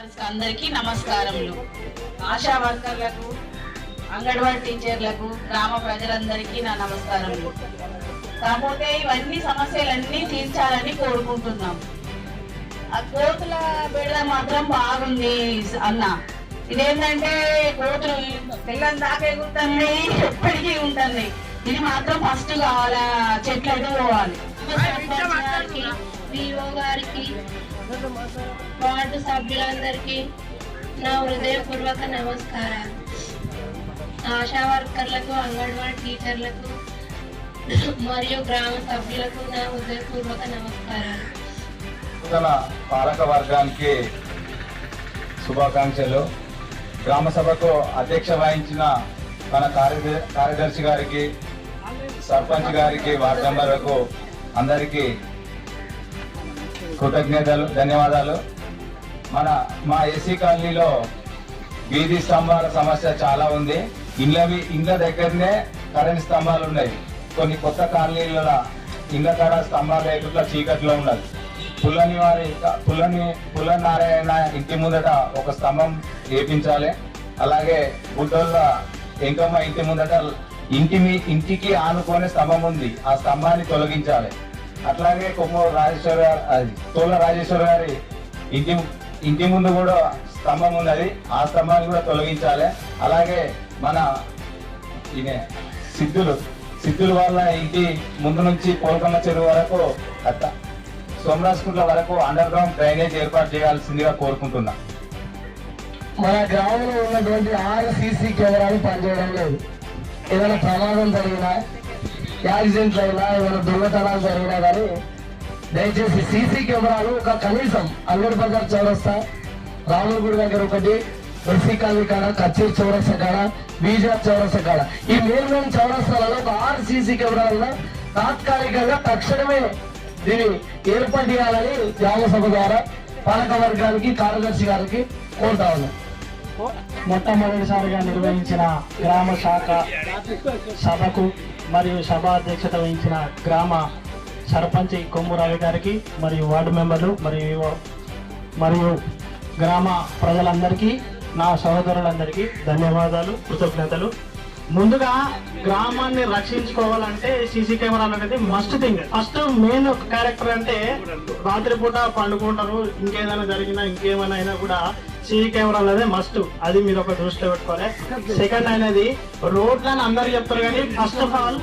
Members అందరికీ నమస్కారములు. ఆశా వర్కర్లకు అంగన్వాడీ టీచర్లకు గ్రామ ప్రజలందరికీ నా నమస్కారములు. కాకపోతే ఇవన్నీ సమస్యలన్నీ తీర్చాలని కోరుకుంటున్నాం. ఆ కోతుల బిడ్డ మాత్రం బాగుంది అన్న. ఇదేంటంటే కోతులు పిల్లలు దాకా ఎగురుతున్నాయి ఎప్పటికీ ఉంటున్నాయి ఇది మాత్రం ఫస్ట్ కావాలా చెట్లు ఎటు పోవాలి గారికి వార్డు సభ్యులందరికీ నా హృదయపూర్వక నమస్కారాలు. ఆశా వర్కర్లకు అంగన్వాడీ టీచర్లకు మరియు గ్రామ సభ్యులకు నా హృదయపూర్వక నమస్కారాలు. పాలక వర్గానికి శుభాకాంక్షలు. గ్రామ సభకు అధ్యక్ష వహించిన మన కార్యదర్శి గారికి సర్పంచ్ గారికి వార్డు మెంబర్లకు అందరికీ కృతజ్ఞతలు ధన్యవాదాలు. మన మా ఏసీ కాలనీలో వీధి స్తంభాల సమస్య చాలా ఉంది. ఇళ్ళవి ఇళ్ళ దగ్గరనే కరెంట్ స్తంభాలు ఉన్నాయి. కొన్ని కొత్త కాలనీల ఇళ్ళ కాడ స్తంభాలు లేకుండా చీకట్లో ఉన్నది. పుల్లని వారి పుల్లని పుల్ల నారాయణ ఇంటి ముందట ఒక స్తంభం వేపించాలి అలాగే గుడ్డోళ్ళ ఎంకమ్మ ఇంటి ముందట ఇంటి మీ ఇంటికి ఆనుకునే స్తంభం ఉంది. ఆ స్తంభాన్ని తొలగించాలి. అట్లాగే కొమ్మూరు రాజేశ్వర గారు అది తోల రాజేశ్వర గారి ఇంటి ఇంటి ముందు కూడా స్తంభం ఉన్నది ఆ స్తంభాన్ని కూడా తొలగించాలి. అలాగే మన ఈయన సిద్ధులు సిద్ధుల వాళ్ళ ఇంటి ముందు నుంచి పోలకమ్మ చెరువు వరకు అత్త సోమరాజకుంట్ల వరకు అండర్ గ్రౌండ్ డ్రైనేజ్ ఏర్పాటు చేయాల్సిందిగా కోరుకుంటున్నా. మన గ్రామంలో ఉన్నటువంటి ఆరు సీసీ కెమెరాలు పనిచేయడం లేదు. ఏదైనా ప్రమాదం జరిగినా యాక్సిడెంట్స్ అయినా ఏమైనా దొంగతనాలు జరిగినా కానీ దయచేసి సీసీ కెమెరాలు ఒక కనీసం అల్లూరు బజార్ చౌరస్తా. రాముల గుడి దగ్గర ఒకటి ఎస్సీ కాలనీ కాడ కచేరి చౌరస్తా కాడ బీజార్ చౌరస్తా కాడ. ఈ మెయిన్ మెయిన్ చౌరస్తాలలో ఒక ఆరు సీసీ కెమెరాలను తాత్కాలికంగా తక్షణమే దీన్ని ఏర్పాటు చేయాలని గ్రామ సభ ద్వారా పాలక వర్గానికి కార్యదర్శి గారికి కోరుతా ఉన్నాం. మొట్టమొదటిసారిగా నిర్వహించిన గ్రామ శాఖ సభకు మరియు సభ అధ్యక్షత వహించిన గ్రామ సర్పంచ్ కొమ్ము గారికి మరియు వార్డు మెంబర్లు మరియు మరియు గ్రామ ప్రజలందరికీ నా సహోదరులందరికీ ధన్యవాదాలు కృతజ్ఞతలు. ముందుగా గ్రామాన్ని రక్షించుకోవాలంటే సీసీ కెమెరాలు అనేది must thing first main character అంటే రాత్రిపూట పండుకుంటారు. ఇంకేదైనా జరిగినా ఇంకేమైనా అయినా కూడా సీసీ కెమెరా అనేది మస్ట్ అది మీరు ఒక దృష్టిలో పెట్టుకోవాలి. సెకండ్ అనేది రోడ్లని అందరు చెప్తారు కానీ first of all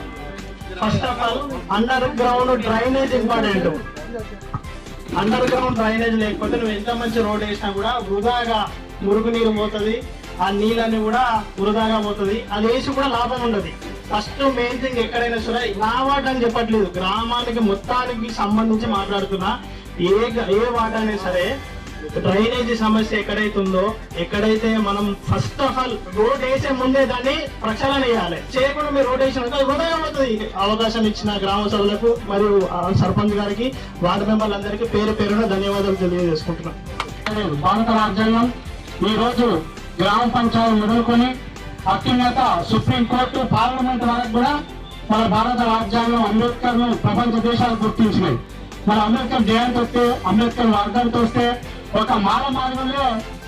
first of all underground drainage important underground drainage లేకపోతే నువ్వు ఎంత మంచి రోడ్ వేసినా కూడా వృధాగా మురుగు నీరు పోతుంది ఆ నీళ్ళని కూడా వృధాగా పోతుంది అది వేసి కూడా లాభం ఉండదు. ఫస్ట్ మెయిన్ థింగ్ ఎక్కడైనా సరే నా వాటర్ అని చెప్పట్లేదు. గ్రామానికి మొత్తానికి సంబంధించి మాట్లాడుతున్నా. ఏ ఏ వాటర్ అయినా సరే డ్రైనేజీ సమస్య ఎక్కడైతే ఉందో ఎక్కడైతే మనం ఫస్ట్ ఆఫ్ ఆల్ రోడ్ వేసే ముందే దాన్ని ప్రక్షాళన చేయాలి. చేయకుండా మీరు రోడ్ వేసినాక హృదయం అవుతుంది. అవకాశం ఇచ్చిన గ్రామ సభలకు మరియు సర్పంచ్ గారికి వార్డు మెంబర్లందరికీ పేరు పేరున ధన్యవాదాలు తెలియజేసుకుంటున్నాను భారత రాజ్యాంగం ఈ రోజు గ్రామ పంచాయతీ మొదలుకొని అత్యున్నత సుప్రీంకోర్టు పార్లమెంట్ వరకు కూడా మన భారత రాజ్యాంగం అంబేద్కర్ను ప్రపంచ దేశాలు గుర్తించినాయి. మన అంబేద్కర్ జయంతి వస్తే అంబేద్కర్ వర్గంతో వస్తే ఒక మాల మార్గంలో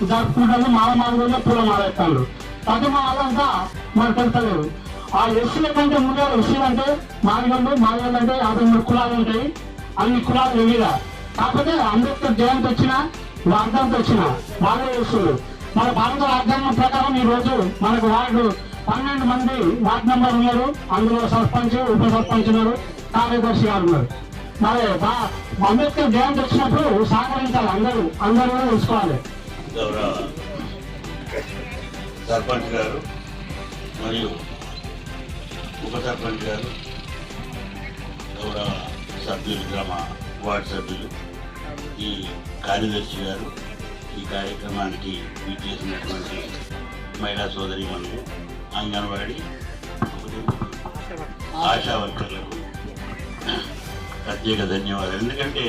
జరుపుకుంటారు. మాల మార్గంలో పూల మారేస్తాడు అది మాలంతా మనకు తెలుస్తలేదు. ఆ ఎస్సీల కంటే ముందే ఎస్సీలు అంటే మాదిగండు మాదిగండు అంటే యాభై మూడు కులాలు ఉంటాయి. అన్ని కులాలు వివిధ. కాకపోతే అంబేద్కర్ జయంతి వచ్చిన వర్ధంతి వచ్చిన బాగా చేస్తున్నారు మన భారత రాజ్యాంగం ప్రకారం ఈ రోజు మనకు వార్డు పన్నెండు మంది వార్డు మెంబర్ ఉన్నారు. అందులో సర్పంచ్ ఉప సర్పంచ్ ఉన్నారు. కార్యదర్శి గారు ఉన్నారు. మరి అంబేద్కర్ జయంతి వచ్చినప్పుడు సహకరించాలి అందరూ. అందరూ కూడా తెలుసుకోవాలి. గౌరవ సర్పంచ్ గారు మరియు ఉప సర్పంచ్ గారు గౌరవ సభ్యులు గ్రామ వార్డు సభ్యులు ఈ కార్యదర్శి గారు ఈ కార్యక్రమానికి చేసినటువంటి మహిళా సోదరి మనులు అంగన్వాడీ ఆశా వర్కర్లకు ప్రత్యేక ధన్యవాదాలు. ఎందుకంటే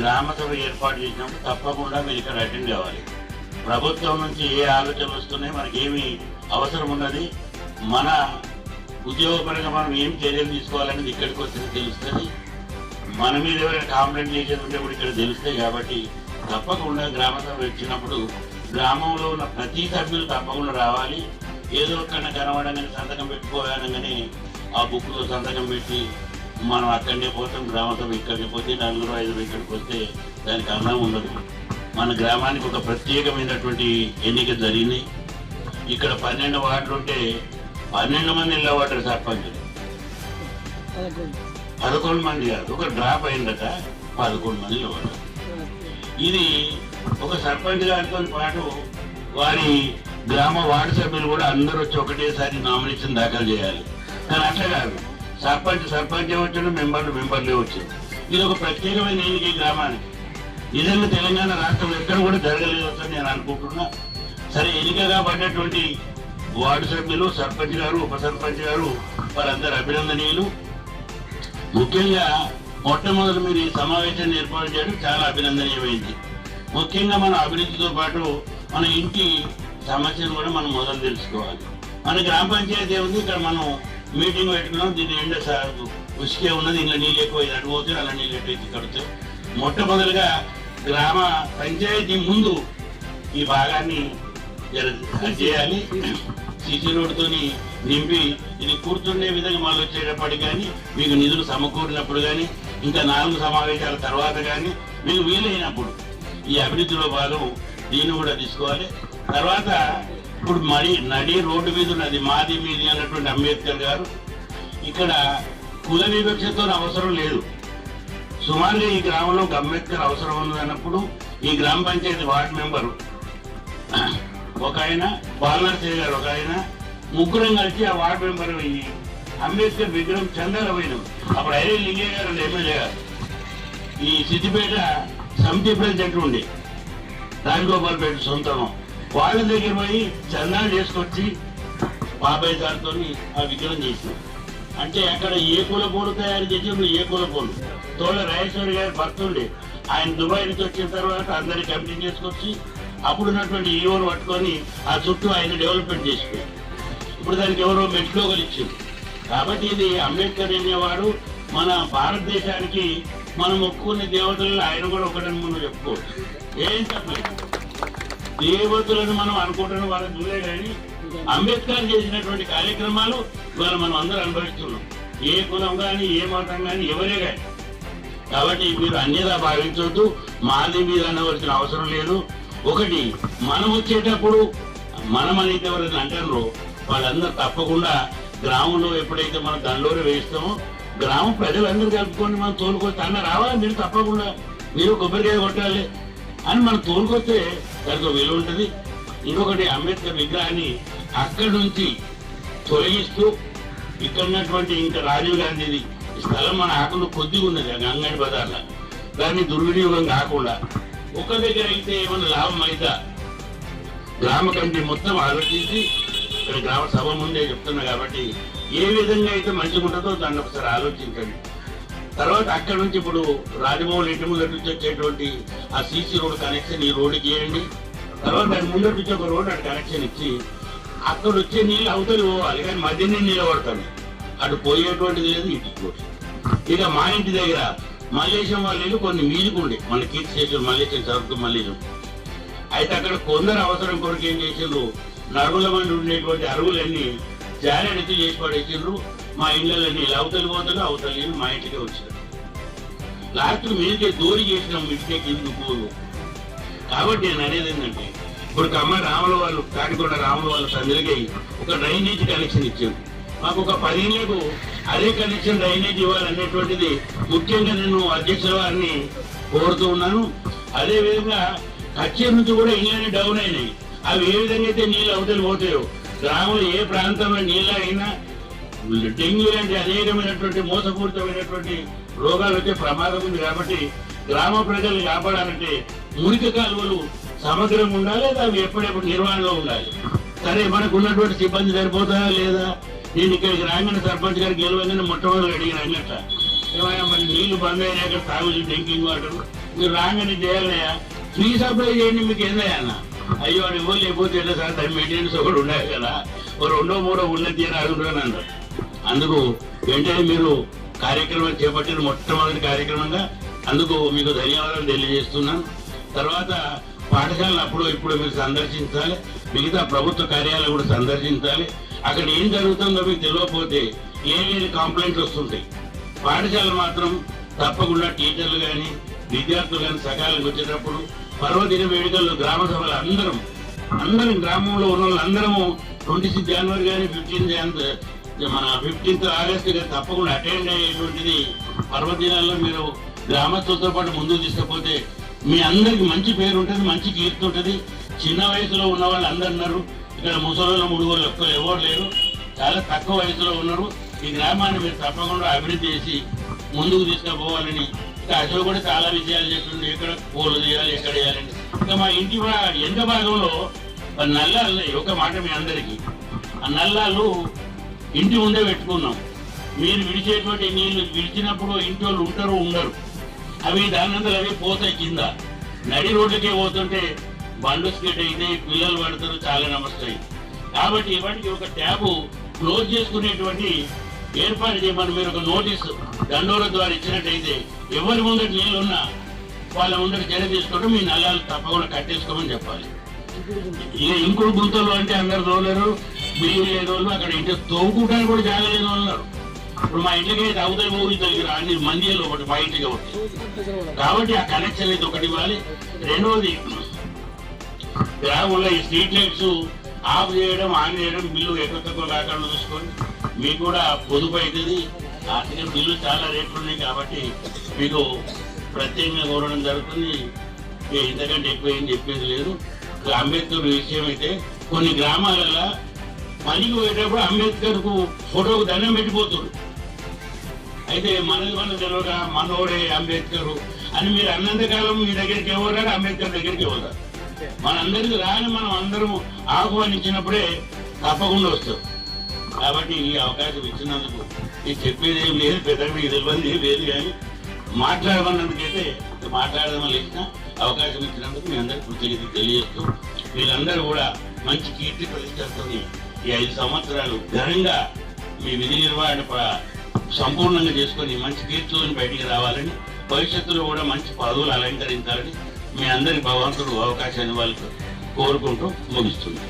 గ్రామసభ ఏర్పాటు చేసినప్పుడు తప్పకుండా మీరు ఇక్కడ అటెండ్ కావాలి ప్రభుత్వం నుంచి ఏ ఆలోచనలు వస్తున్నాయి మనకి ఏమి అవసరం ఉన్నది. మన ఉద్యోగపరంగా మనం ఏం చర్యలు తీసుకోవాలనేది ఇక్కడికి వస్తే తెలుస్తుంది. మన మీద ఎవరైనా కాంప్లైంట్ చేసేది ఉంటే కూడా ఇక్కడ తెలుస్తాయి కాబట్టి తప్పకుండా గ్రామ సభ వచ్చినప్పుడు గ్రామంలో ఉన్న ప్రతి సభ్యులు తప్పకుండా రావాలి. ఏదో ఒక్కడ కనబడగానే సంతకం పెట్టుకోవాలనగానే ఆ బుక్లో సంతకం పెట్టి మనం అక్కడనే పోతాం గ్రామంతో ఇక్కడికి పోతే నలుగురు ఐదుగురు ఇక్కడికి వస్తే దానికి అన్నం ఉండదు. మన గ్రామానికి ఒక ప్రత్యేకమైనటువంటి ఎన్నిక జరిగినాయి ఇక్కడ పన్నెండు వార్డులు ఉంటే పన్నెండు మంది నిలబడ్డారు సర్పంచులు. పదకొండు మంది కాదు ఒక డ్రాప్ అయిందట పదకొండు మంది నిలబడ్డారు ఇది ఒక సర్పంచ్ గారితో పాటు వారి గ్రామ వార్డు సభ్యులు కూడా అందరూ వచ్చి ఒకటేసారి నామినేషన్ దాఖలు చేయాలి. కానీ అట్లా కాదు. సర్పంచ్ సర్పంచ్ వచ్చాడు మెంబర్లు మెంబర్లే వచ్చాడు ఇది ఒక ప్రత్యేకమైన ఎన్నిక ఈ గ్రామానికి? నిజంగా తెలంగాణ రాష్ట్రంలో ఎక్కడ కూడా జరగలేదు అని నేను అనుకుంటున్నా. సరే ఎన్నికగా పడ్డటువంటి వార్డు సభ్యులు సర్పంచ్ గారు ఉప సర్పంచ్ గారు వారందరూ అభినందనీయులు. ముఖ్యంగా మొట్టమొదటి మీరు ఈ సమావేశాన్ని ఏర్పాటు చేయడం చాలా అభినందనీయమైంది. ముఖ్యంగా మన అభివృద్ధితో పాటు మన ఇంటి సమస్యను కూడా మనం మొదలు తెలుసుకోవాలి. మన గ్రామ పంచాయతీ ఉంది ఇక్కడ మనం మీటింగ్ పెట్టుకున్నాం దీన్ని ఎండ సార్ ఉసికే ఉన్నది ఇంట్లో నీళ్ళు ఎక్కువ ఇది అటు పోతే అలా నీళ్ళు ఎటు ఎత్తి కడితే. మొట్టమొదటిగా గ్రామ పంచాయతీ ముందు ఈ భాగాన్ని చేయాలి. సిసి రోడ్డుతోని నింపి ఇది కూర్చుండే విధంగా మళ్ళీ వచ్చేటప్పటికి కానీ మీకు నిధులు సమకూరినప్పుడు కానీ ఇంకా నాలుగు సమావేశాల తర్వాత కానీ మీకు వీలైనప్పుడు ఈ అభివృద్ధిలో భాగం దీన్ని కూడా తీసుకోవాలి. తర్వాత ఇప్పుడు మరి నడి రోడ్డు మీద ఉన్నది మాది మీది అన్నటువంటి అంబేద్కర్ గారు. ఇక్కడ కుల వివక్షతో అవసరం లేదు. సుమారుగా ఈ గ్రామంలో ఒక అంబేద్కర్ అవసరం ఉంది అన్నప్పుడు ఈ గ్రామ పంచాయతీ వార్డు మెంబరు ఒక ఆయన బాలనరసింహ గారు ఒక ఆయన ముగ్గురం కలిసి ఆ వార్డు మెంబర్ అయ్యి అంబేద్కర్ విగ్రహం చందాల పోయినాం. అప్పుడు అయ్యే లింగయ్య గారు ఎమ్మెల్యే గారు. ఈ సిద్దిపేట సమితి ప్రెసిడెంట్ ఉండే. రాజగోపాల్ పేట సొంతం వాళ్ళ దగ్గర పోయి చందాలు చేసుకొచ్చి బాబాయ్ గారితో ఆ విగ్రహం చేసినాం. అంటే అక్కడ ఏ కుల పూలు తయారు చేసిండ్రు ఏ కూల పూలు? తోళ్ళ రాజేశ్వరి గారి భర్త ఉండే. ఆయన దుబాయ్ నుంచి వచ్చిన తర్వాత అందరి కంప్లీట్ చేసుకొచ్చి అప్పుడు ఉన్నటువంటి ఈవోను పట్టుకొని ఆ చుట్టూ ఆయన డెవలప్మెంట్ చేసిపోయారు. ఇప్పుడు దానికి ఎవరో మెట్లోగలు ఇచ్చింది కాబట్టి ఇది అంబేద్కర్ అనేవాడు మన భారతదేశానికి మనం ఒప్పుకునే దేవతలలో ఆయన కూడా ఒకటని మనం చెప్పుకోవచ్చు. ఏం చెప్పలేదు దేవతలను మనం అనుకుంటున్న వాళ్ళని చూడే కానీ అంబేద్కర్ చేసినటువంటి కార్యక్రమాలు ఇవాళ మనం అందరూ అనుభవిస్తున్నాం. ఏ కులం కానీ ఏ మతం కానీ ఎవరే కానీ కాబట్టి మీరు అన్యదా భావించవద్దు మాది మీద అనవలసిన అవసరం లేదు. ఒకటి మనం వచ్చేటప్పుడు మనం అనేది ఎవరైనా అంటారో వాళ్ళందరూ తప్పకుండా గ్రామంలో ఎప్పుడైతే మనం దండోరు వేయిస్తామో గ్రామం ప్రజలందరూ కలుపుకొని మనం తోలుకొని అన్న రావాలి. మీరు తప్పకుండా మీరు కొబ్బరికాయ కొట్టాలి. అని మనం తోలుకొస్తే దానికి విలువ ఉంటుంది. ఇంకొకటి అంబేద్కర్ విగ్రహాన్ని అక్కడి నుంచి తొలగిస్తూ ఇక్కడ ఉన్నటువంటి ఇంకా రాజీవ్ గాంధీది స్థలం మన ఆకులు కొద్దిగా ఉన్నది గంగాడి బజార్లో. దాన్ని దుర్వినియోగం కాకుండా ఒక దగ్గర అయితే ఏమైనా లాభం అయితే గ్రామ కమిటీ మొత్తం ఆలోచించి ఇక్కడ గ్రామ సభ ముందే చెప్తున్నా కాబట్టి ఏ విధంగా అయితే మంచిగా ఉంటుందో దాన్ని ఒకసారి ఆలోచించండి. తర్వాత అక్కడ నుంచి ఇప్పుడు రాజమౌళి ఇంటి ముందు నుంచి వచ్చేటువంటి ఆ సీసీ రోడ్ కనెక్షన్ ఈ రోడ్డుకి ఇవ్వండి తర్వాత దాని ముందు నుంచి ఒక రోడ్ అటు కనెక్షన్ ఇచ్చి అక్కడ వచ్చే నీళ్ళు అవతలి పోవాలి కానీ మధ్యనే నిలబడతాను. అటు పోయేటువంటిది లేదు ఇటు ఇక మా ఇంటి దగ్గర మలేషియం వాళ్ళ ఇల్లు కొన్ని మీదుకుండే మన కీర్తి చేసిన మలేషియం సరుకు మలేషియం అయితే అక్కడ కొందరు అవసరం కొరకు ఏం చేసిండ్రు? నరుగుల మంది ఉండేటువంటి అరుగులన్నీ జారెడెత్తి చేసి పడేసిండ్రు. మా ఇళ్ళన్నీ ఇలా అవతలి పోతారు అవతలి మా ఇంటికే వచ్చినారు లాస్ట్ మీదకే దూరి చేసినాం ఇంటికే కింద కాబట్టి నేను అనేది ఏంటంటే ఇప్పుడు అమ్మ రాముల వాళ్ళు కాటికొండ రాముల వాళ్ళ తండ్రికి ఒక డ్రైనేజ్ కనెక్షన్ ఇచ్చారు. మాకు ఒక పదిహేనులకు అదే కనెక్షన్ డ్రైనేజ్ ఇవ్వాలనేటువంటిది ముఖ్యంగా నేను అధ్యక్షుల వారిని కోరుతూ ఉన్నాను. అదే విధంగా కచ్చేరు నుంచి కూడా ఇళ్ళని డౌన్ అయినాయి. అవి ఏ విధంగా అయితే నీళ్ళు అవతలి పోతాయో గ్రామంలో ఏ ప్రాంతంలో నీళ్ళు అయినా డెంగ్యూ లాంటి అనేకమైనటువంటి మోసపూరితమైనటువంటి రోగాలు వచ్చే ప్రమాదం ఉంది కాబట్టి గ్రామ ప్రజలు కాపాడాలంటే మురికి కాలువలు సమగ్రంగా ఉండాలి అవి ఎప్పుడెప్పుడు నిర్వహణలో ఉండాలి. సరే మనకు ఉన్నటువంటి సిబ్బంది సరిపోతాయా లేదా? నేను ఇక్కడికి రాగానే సర్పంచ్ గారికి గెలవగానే మొట్టమొదటి అడిగిన అన్నట్ట. ఏమైనా మరి నీళ్ళు బంద్ అయినాక తాగుతుంది డ్రింకింగ్ వాటర్? మీరు రాగానే చేయాలయ్యా. ఫ్రీ సప్లై చేయండి మీకు ఏందయ్యా అన్న. అయ్యో అని ఇవ్వ లేకపోతే సార్? దాని మెయింటెనెన్స్ ఒకటి ఉండాలి కదా. ఓ రెండో మూడో ఉన్నది అని అడుగుతున్నాను అన్నారు అందుకు వెంటనే మీరు కార్యక్రమం చేపట్టిన మొట్టమొదటి కార్యక్రమంగా అందుకు మీకు ధన్యవాదాలు తెలియజేస్తున్నాను. తర్వాత పాఠశాలలు అప్పుడు ఇప్పుడు మీరు సందర్శించాలి. మిగతా ప్రభుత్వ కార్యాలయాలు కూడా సందర్శించాలి. అక్కడ ఏం జరుగుతుందో మీకు తెలియకపోతే ఏ లేని కంప్లైంట్లు వస్తుంటాయి. పాఠశాల మాత్రం తప్పకుండా టీచర్లు కానీ విద్యార్థులు కానీ సకాలంకి వచ్చేటప్పుడు పర్వదిన వేడుకల్లో గ్రామ సభలు అందరం అందరం గ్రామంలో ఉన్న వాళ్ళందరము ట్వంటీ సిక్స్ జనవరి కానీ ఫిఫ్టీన్ మన ఫిఫ్టీన్త్ ఆగస్ట్ కానీ తప్పకుండా అటెండ్ అయ్యేటువంటిది పర్వదినాల్లో మీరు గ్రామస్తులతో పాటు ముందుకు తీసుకపోతే మీ అందరికి మంచి పేరు ఉంటుంది మంచి కీర్తి ఉంటుంది. చిన్న వయసులో ఉన్న వాళ్ళు అందరు ఉన్నారు. ఇక్కడ ముసలి ముడుగోళ్ళు ఎక్కువ ఎవరు లేరు. చాలా తక్కువ వయసులో ఉన్నారు. ఈ గ్రామాన్ని మీరు తప్పకుండా అభివృద్ధి చేసి ముందుకు తీసుకుపోవాలని ఇంకా అశోక్ కూడా చాలా విషయాలు చెప్తుండే ఎక్కడ పూలు చేయాలి ఎక్కడ చేయాలని ఇంకా మా ఇంటి వా- భాగంలో నల్లాలు ఒక మాట మీ అందరికీ. ఆ నల్లాలు ఇంటి ముందే పెట్టుకున్నాం. మీరు విడిచేటువంటి నీళ్ళు విడిచినప్పుడు ఇంటి వాళ్ళు ఉంటారు ఉండరు. అవి దానందరూ అవి పోతాయి కింద. నడి రోడ్లకే పోతుంటే బండ్లు స్కిట్ అయితే పిల్లలు పడతారు చాలా నమస్తాయి. కాబట్టి ఇవాటికి ఒక ట్యాబ్ క్లోజ్ చేసుకునేటువంటి ఏర్పాటు చేయమని మీరు ఒక నోటీసు దండోర ద్వారా ఇచ్చినట్టయితే ఎవరి ముందర నీళ్ళున్నా వాళ్ళ ముందర చర్య తీసుకోవడం మీ నల్లాలు తప్పకుండా కట్టేసుకోమని చెప్పాలి. ఇంకుడు గుంతలు అంటే అందరు తోలేరు బియ్యం లేని వాళ్ళు అక్కడ ఇంటి తోముకుంటానికి కూడా జాగలేదు అన్నారు వాళ్ళు ఉన్నారు ఇప్పుడు మా ఇంటికి అయితే మూవీ దగ్గర అన్ని మందిలో ఒకటి మా ఇంటికి ఒకటి. కాబట్టి ఆ కనెక్షన్ అయితే ఒకటి ఇవ్వాలి. రెండవది గ్రామంలో ఈ స్ట్రీట్ లైట్స్ ఆఫ్ చేయడం ఆన్ చేయడం బిల్లు ఎక్కువ తక్కువ కాకుండా చూసుకొని మీకు కూడా పొదుపు అవుతుంది. ఆర్థిక బిల్లు చాలా రేట్లు ఉన్నాయి కాబట్టి మీకు ప్రత్యేకంగా కోరడం జరుగుతుంది. ఇంతకంటే ఎక్కువ ఏం చెప్పేది లేదు. అంబేద్కర్ విషయం అయితే కొన్ని గ్రామాలలో పనికి పోయేటప్పుడు అంబేద్కర్కు ఫోటోకు దండం పెట్టిపోతాడు అయితే మనది మన తెలియక మనోడే అంబేద్కర్ అని మీరు అన్నంతకాలం మీ దగ్గరికి ఎవరు అంబేద్కర్ దగ్గరికి ఎవరు మనందరికి రాని మనం అందరం ఆహ్వానించినప్పుడే తప్పకుండా వస్తాం. కాబట్టి ఈ అవకాశం ఇచ్చినందుకు నేను చెప్పేది ఏం లేదు పెద్దగా మీకు తెలియదు ఏం లేదు కానీ మాట్లాడమన్నందుకైతే మాట్లాడదామని ఇచ్చిన అవకాశం ఇచ్చినందుకు మీ అందరికీ కృతజ్ఞత తెలియజేస్తూ వీళ్ళందరూ కూడా మంచి కీర్తి ప్రతిష్టతో ఈ ఐదు సంవత్సరాలు ఘనంగా మీ విధి నిర్వహణ సంపూర్ణంగా చేసుకొని మంచి కీర్తులను బయటికి రావాలని భవిష్యత్తులో కూడా మంచి పదవులు అలంకరించాలని మీ అందరి భగవంతుడు అవకాశాన్ని వాళ్ళకు కోరుకుంటూ ముగిస్తుంది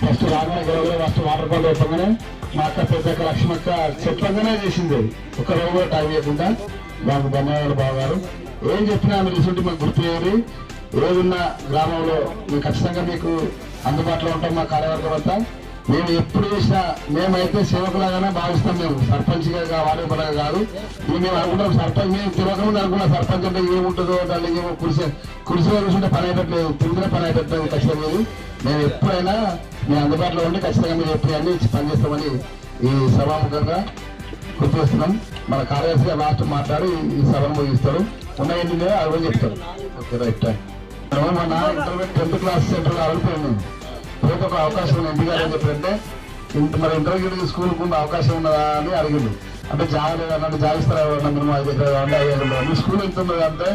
ఫస్ట్ రాగానే ఫస్ట్ వాటర్ పండు చెప్పగానే మా అక్క పెద్ద లక్ష్మక్క చెప్పగానే చేసింది. ఒక రోజు కూడా టైం చేయకుండా మాకు ధన్యవాదాలు బాగారు ఏం చెప్పినా మీరు ఇసుంటి మాకు గుర్తు చేయరు. రోజున్న గ్రామంలో మేము ఖచ్చితంగా మీకు అందుబాటులో ఉంటాం మా కార్యవర్గం అంతా. మేము ఎప్పుడు చూసినా మేమైతే సేవకులాగానే భావిస్తాం మేము. సర్పంచ్గా వాడేపడగా కాదు. ఇది మేము అనుకుంటాం సర్పంచ్ మేము తిరగకుండా అనుకున్నాం సర్పంచ్ అంటే ఏముంటుందో దాన్ని ఏమో కురిసే కురిసే కూర్చుంటే పని అయిపెట్టలేదు తిరిగిన పని అయిపెట్టలేదు ఖచ్చితంగా లేదు మేము ఎప్పుడైనా మీ అందుబాటులో ఉండి ఖచ్చితంగా మీరు ఎప్పుడు అన్ని ఇచ్చి పనిచేస్తామని ఈ సభాముఖంగా గుర్తుస్తున్నాం మన కార్యదర్శిగా లాస్ట్ మాట్లాడి ఈ సభను ముగిస్తారు ఉన్నాయండి లేదా? అది కూడా చెప్తారు ఓకే రైట్. మన ఇంటర్మీడియట్ టెన్త్ క్లాస్ సెంటర్లో అడిగిపోయింది రేపు ఒక అవకాశం ఉంది ఎంపీ గారు ఏం చెప్పారంటే ఇంత మరి ఇంటర్వ్యూకి స్కూల్ ఉన్న అవకాశం ఉన్నదా అని అడిగిండు అంటే జాగా లేదన్నట్టు జాగిస్తారా ఎవరన్నా మినిమం అంటే ఐదు మీ స్కూల్ ఎంత ఉన్నది అంటే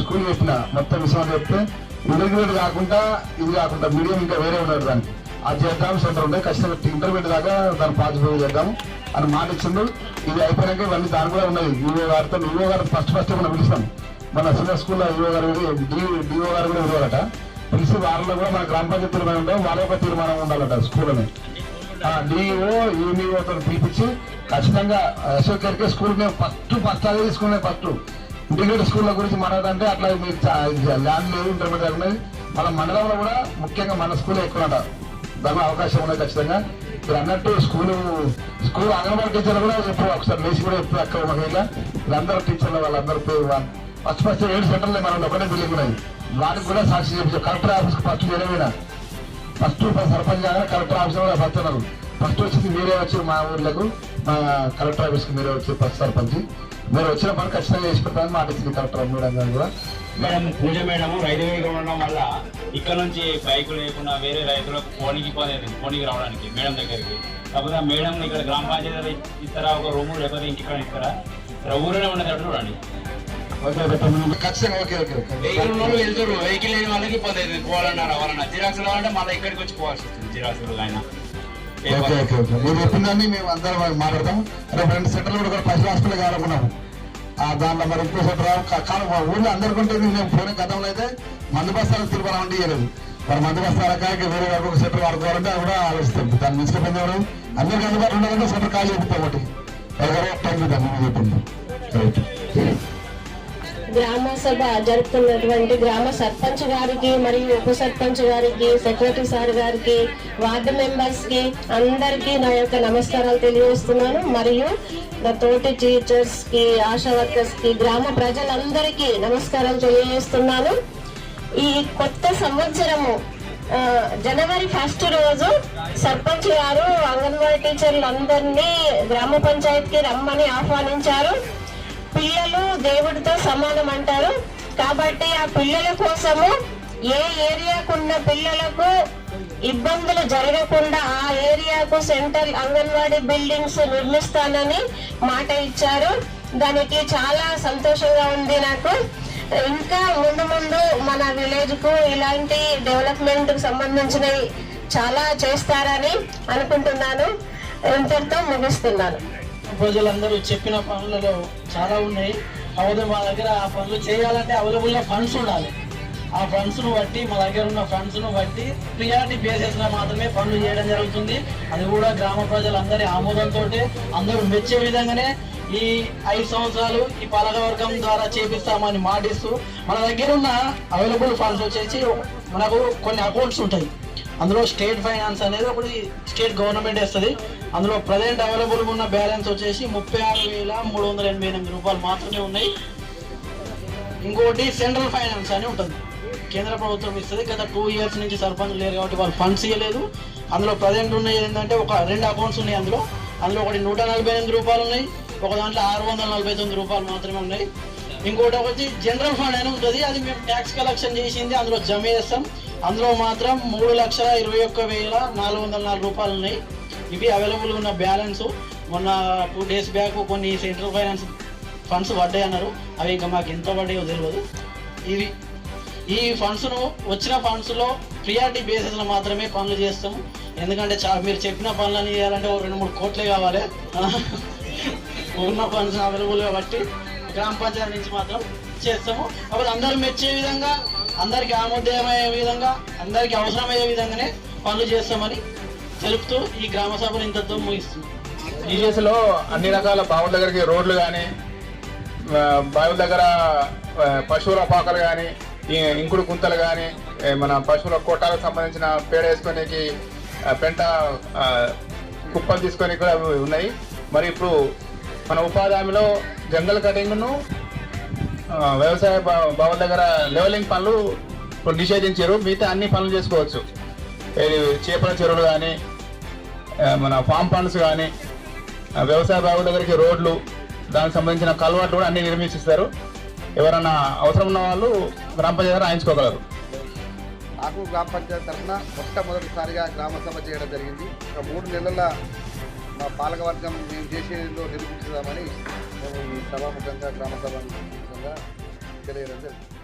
స్కూల్ చెప్పిన మొత్తం విషయం చెప్తే ఇంటర్గ్రేట్ కాకుండా ఇది కాకుండా మీడియం ఇంకా వేరే ఉన్నారు దానికి ఆ చేద్దాం సెంటర్ ఉంటే ఖచ్చితంగా ఇంటర్మీడియట్ దాకా దాన్ని పాజిటివ్ చేద్దాం అని మాట ఇచ్చిండు ఇది అయిపోయాక ఇవన్నీ దాని కూడా ఉన్నాయి యూఓ గారితో యూఓ గారు ఫస్ట్ ఫస్ట్ మనం పిలుస్తాం మన చిన్న స్కూల్లో యూఓ గారు డిఓ గారు కూడా ఇవ్వాలట పిలిచి వారిలో కూడా మన గ్రామ పంచాయతీ తీర్మానం ఉంటే వాళ్ళ యొక్క తీర్మానం ఉండాలట స్కూల్ అని డిఓ యూనిఓతో పిలిపించి ఖచ్చితంగా అశోక్ గారికి స్కూల్ మేము ఫస్ట్ ఫస్ట్ అదే తీసుకునే ఫస్ట్. ఇంటిగ్రేటెడ్ స్కూళ్ళ గురించి మాట్లాడంటే అట్లా మీరు ల్యాండ్ లేదు ఇంటర్మీడియట్ ఉన్నది మన మండలంలో కూడా ముఖ్యంగా మన స్కూల్ ఎక్కువ దాని అవకాశం ఉన్నది ఖచ్చితంగా. మీరు అన్నట్టు స్కూల్ స్కూల్ అంగన్వాడీ టీచర్లు కూడా చెప్పారు ఒకసారి లేచి కూడా చెప్తారు అక్కడ మహిళ వీళ్ళందరూ టీచర్లు వాళ్ళందరూ ఫస్ట్ ఫస్ట్ ఏడు సెంటర్లు మనం ఒకటే బిల్డింగ్ ఉన్నాయి వాళ్ళకి కూడా సాక్షి చెప్తారు కలెక్టర్ ఆఫీస్కి ఫస్ట్ చేయడమేనా ఫస్ట్ సర్పంచ్ కాగానే కలెక్టర్ ఆఫీస్ కూడా ఫస్ట్ ఉన్నారు. ఫస్ట్ వచ్చింది మీరే వచ్చారు మా ఊర్లకు. మా కలెక్టర్ ఆఫీస్కి మీరే వచ్చారు ఫస్ట్ సర్పంచ్. మీరు వచ్చిన పని ఖచ్చితంగా చేసి పెట్టాలని మాట ఇచ్చింది కలెక్టర్ అమ్మడం గారు కూడా. మేడం పూజ మేడం రైల్వే ఉండడం వల్ల ఇక్కడ నుంచి బైక్ లేకుండా వేరే రైతులకు పోనీకి పోలేదు పోనీకి రావడానికి మేడం దగ్గరికి. కాకపోతే మేడం ఇక్కడ గ్రామ పంచాయతీ ఇస్తారా? ఒక రూము లేకపోతే ఇంటికాడ ఇస్తారా? ఇక్కడ ఊరిలో ఉండేటట్టు చూడండి. ఖచ్చితంగా ఓకే ఓకే వెహికల్ ఉన్న వాళ్ళు వెళ్తారు వెహికల్ లేని వాళ్ళకి అవుతుంది పోవాలన్నారు ఎవరన్నా జిరాక్స్ కావాలంటే మళ్ళీ ఇక్కడికి వచ్చి పోవాల్సి వస్తుంది జిరాక్స్ ఆయన ఓకే ఓకే ఓకే. మీరు చెప్పిందని మేము అందరం మాట్లాడతాం. రేపు రెండు సెంటర్లు కూడా ఫస్ట్ హాస్పిటల్ కావాలనుకున్నాము ఆ దాంట్లో మరి ఎక్కువ సేపు రావు. కా- కానీ మా ఊళ్ళో అందరికీ ఉంటుంది నేను ఫోన్ గతంలో అయితే మందు బస్తాలు తిరుపతి అంటే ఇవ్వలేదు మరి మందు బస్తాల కాయకి వేరే వరకు ఒక సెటర్ వాడుకోవాలంటే అది కూడా ఆలోచిస్తాం. దాన్ని మించుకుపోయింది ఎవరు అందరికీ అందుబాటులో ఉండాలంటే సెటర్ ఖాళీ చెప్తాం ఒకటి. ఎవరో టైం దాన్ని మీరు చెప్పండి రైట్ గ్రామ సభ జరుపుతున్నటువంటి గ్రామ సర్పంచ్ గారికి మరియు ఉప సర్పంచ్ గారికి సెక్రటరీ సార్ గారికి వార్డు మెంబర్స్కి అందరికీ నా యొక్క నమస్కారాలు తెలియజేస్తున్నాను. మరియు నా తోటి టీచర్స్కి ఆశా వర్కర్స్కి గ్రామ ప్రజలందరికీ నమస్కారాలు తెలియజేస్తున్నాను. ఈ కొత్త సంవత్సరము జనవరి ఫస్ట్ రోజు సర్పంచ్ గారు అంగన్వాడీ టీచర్లు అందరినీ గ్రామ పంచాయతీకి రమ్మని ఆహ్వానించారు. పిల్లలు దేవుడితో సమానం అంటారు. కాబట్టి ఆ పిల్లల కోసము ఏ ఏరియాకు ఉన్న పిల్లలకు ఇబ్బందులు జరగకుండా ఆ ఏరియాకు సెంట్రల్ అంగన్వాడీ బిల్డింగ్స్ నిర్మిస్తానని మాట ఇచ్చారు. దానికి చాలా సంతోషంగా ఉంది నాకు. ఇంకా ముందు ముందు మన విలేజ్కు ఇలాంటి డెవలప్మెంట్కు సంబంధించినవి చాలా చేస్తారని అనుకుంటున్నాను. ఇంతటితో ముగిస్తున్నాను. ప్రజలందరూ చెప్పిన పనులలో చాలా ఉన్నాయి. కాకపోతే మా దగ్గర ఆ పనులు చేయాలంటే అవైలబుల్గా ఫండ్స్ ఉండాలి. ఆ ఫండ్స్ను బట్టి మా దగ్గర ఉన్న ఫండ్స్ను బట్టి ప్రియారిటీ బేసిస్లో మాత్రమే పనులు చేయడం జరుగుతుంది. అది కూడా గ్రామ ప్రజలందరి ఆమోదంతో అందరూ మెచ్చే విధంగానే ఈ ఐదు సంవత్సరాలు ఈ పాలకవర్గం ద్వారా చేపిస్తామని మాటిస్తూ మన దగ్గర ఉన్న అవైలబుల్ ఫండ్స్ వచ్చేసి మనకు కొన్ని అకౌంట్స్ ఉంటాయి. అందులో స్టేట్ ఫైనాన్స్ అనేది ఒకటి స్టేట్ గవర్నమెంట్ వేస్తుంది. అందులో ప్రజెంట్ అవైలబుల్ ఉన్న బ్యాలెన్స్ వచ్చేసి ముప్పై ఆరు వేల మూడు వందల ఎనభై ఎనిమిది రూపాయలు మాత్రమే ఉన్నాయి. ఇంకోటి సెంట్రల్ ఫైనాన్స్ అని ఉంటుంది. కేంద్ర ప్రభుత్వం ఇస్తుంది. గత టూ ఇయర్స్ నుంచి సర్పంచ్ లేరు కాబట్టి వాళ్ళు ఫండ్స్ ఇవ్వలేదు అందులో ప్రజెంట్ ఉన్నాయి ఏంటంటే ఒక రెండు అకౌంట్స్ ఉన్నాయి అందులో. అందులో ఒకటి నూట నలభై ఎనిమిది రూపాయలు ఉన్నాయి. ఒక దాంట్లో ఆరు వందల నలభై తొమ్మిది రూపాయలు మాత్రమే ఉన్నాయి. ఇంకోటి ఒకటి జనరల్ ఫండ్ అని ఉంటుంది. అది మేము ట్యాక్స్ కలెక్షన్ చేసింది. అందులో జమ చేస్తాం. అందులో మాత్రం మూడు లక్షల ఇరవై ఒక్క వేల నాలుగు వందల నాలుగు రూపాయలు ఉన్నాయి. ఇవి అవైలబుల్ ఉన్న బ్యాలెన్స్ మొన్న టూ డేస్ బ్యాక్ కొన్ని సెంట్రల్ ఫైనాన్స్ ఫండ్స్ పడ్డాయి అన్నారు. అవి ఇంకా మాకు ఎంత పడ్డాయో తెలియదు ఇవి ఈ ఫండ్స్ను వచ్చిన ఫండ్స్లో ప్రియారిటీ బేసిస్లో మాత్రమే పనులు చేస్తాము ఎందుకంటే చాలా మీరు చెప్పిన పనులని చేయాలంటే ఒక రెండు మూడు కోట్లే కావాలి. ఉన్న ఫండ్స్ అవైలబుల్ కాబట్టి గ్రామ పంచాయతీ నుంచి మాత్రం చేస్తాము. కాబట్టి అందరూ మెచ్చే విధంగా అందరికీ ఆమోదయమయ్యే విధంగా అందరికీ అవసరమయ్యే విధంగానే పనులు చేస్తామని తెలుపుతూ ఈ గ్రామ సభను ఇంతతో ముగిస్తుంది. ఈజీఎస్లో అన్ని రకాల బావుల దగ్గరికి రోడ్లు కానీ బావుల దగ్గర పశువుల పాకలు కానీ ఇంకుడు గుంతలు కానీ మన పశువుల కోటాలకు సంబంధించిన పేడ వేసుకొనికి పెంట కుప్పలు తీసుకొని కూడా అవి ఉన్నాయి. మరి ఇప్పుడు మన ఉపాధి హామీలో జంగల్ కటింగ్ను వ్యవసాయ బా- బావుల దగ్గర లెవెలింగ్ పనులు నిషేధించారు. మిగతా అన్ని పనులు చేసుకోవచ్చు. చేపల చెరువులు కానీ మన ఫామ్ పండ్స్ కానీ వ్యవసాయ బావుల దగ్గరికి రోడ్లు దానికి సంబంధించిన కలవాట్లు కూడా అన్ని నిర్మించిస్తారు ఎవరైనా అవసరం ఉన్న వాళ్ళు గ్రామ పంచాయతీ రాయించుకోగలరు. నాకు గ్రామ పంచాయతీ తరఫున మొట్టమొదటిసారిగా గ్రామ సభ చేయడం జరిగింది. ఒక మూడు నెలల మా పాలకవర్గం మేము చేసేదో నిరూపించుదామని మేము ఈ సభాముఖంగా గ్రామ సభ తెలియడం జరిగింది.